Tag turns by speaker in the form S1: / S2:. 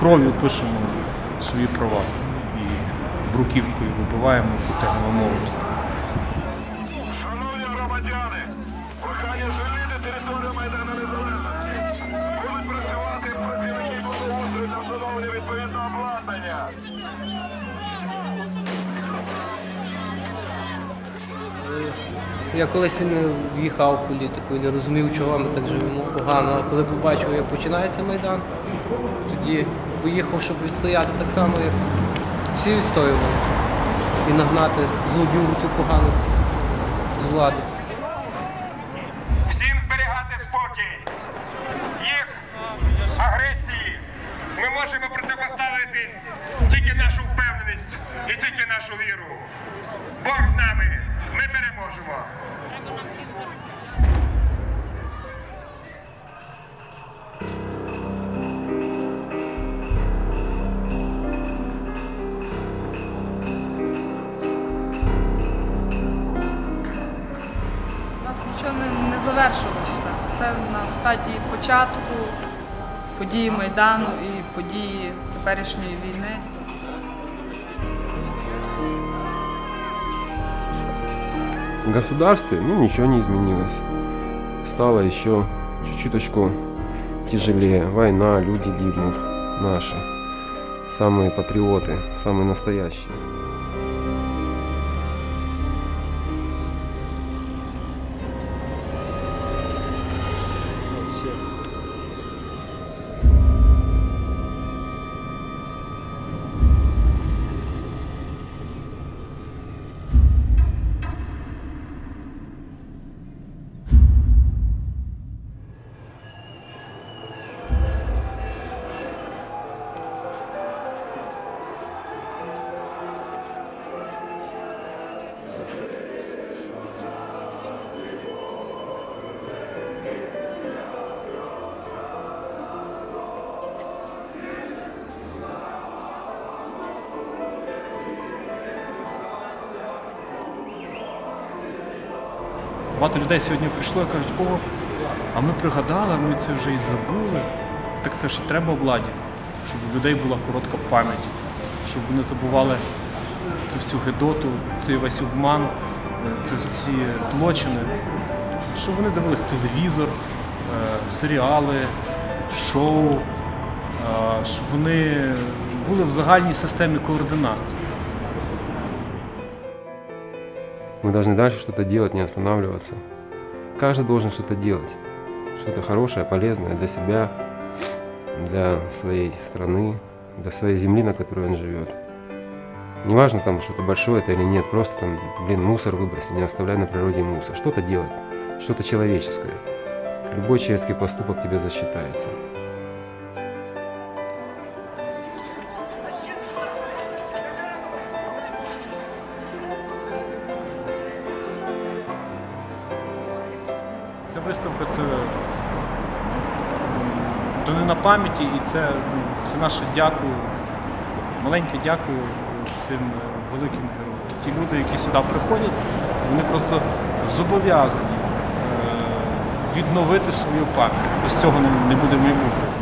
S1: кров'ю пишемо свої права і бруківкою вибиваємо котельну молодь.
S2: Шановні громадяни, прохання звільнити територію Майдану Незалежності. Будуть працювати працівники благоустрою та встановлення відповідного обладнання.
S3: Я колись не в'їхав в політику і не розумів, чого ми так живемо погано. А коли побачив, як починається Майдан, тоді поїхав, щоб відстояти так само, як всі відстоювали. І нагнати злодюгу цю погану з влади.
S2: Всім зберігати спокій. Їх агресії ми можемо протипоставити тільки нашу впевненість і тільки нашу віру. Бог з нами, ми переможемо.
S4: У нас нічого не, не завершилося. Все на стадії початку події Майдану і події теперішньої війни.
S5: Государстве, ну, ничего не изменилось. Стало еще чуть-чуточку тяжелее. Война, люди гибнут наши. Самые патриоты, самые настоящие.
S1: Багато людей сьогодні прийшло і кажуть, о, а ми пригадали, ми це вже і забули. Так це ж треба владі, щоб у людей була коротка пам'ять, щоб вони забували цю всю гидоту, цей весь обман, ці всі злочини, щоб вони дивились телевізор, е, серіали, шоу, е, щоб вони були в загальній системі координат.
S5: Мы должны дальше что-то делать, не останавливаться. Каждый должен что-то делать. Что-то хорошее, полезное для себя, для своей страны, для своей земли, на которой он живет. Неважно там что-то большое это или нет, просто там, блин, мусор выбросить, не оставляй на природе мусор. Что-то делать, что-то человеческое. Любой человеческий поступок тебе засчитается.
S1: Ця виставка це донина пам'яті і це, ну, це наше дякую, маленьке дякую цим е, великим героям. Ті люди, які сюди приходять, вони просто зобов'язані е, відновити свою пам'ять. Без цього не, буде майбутнього.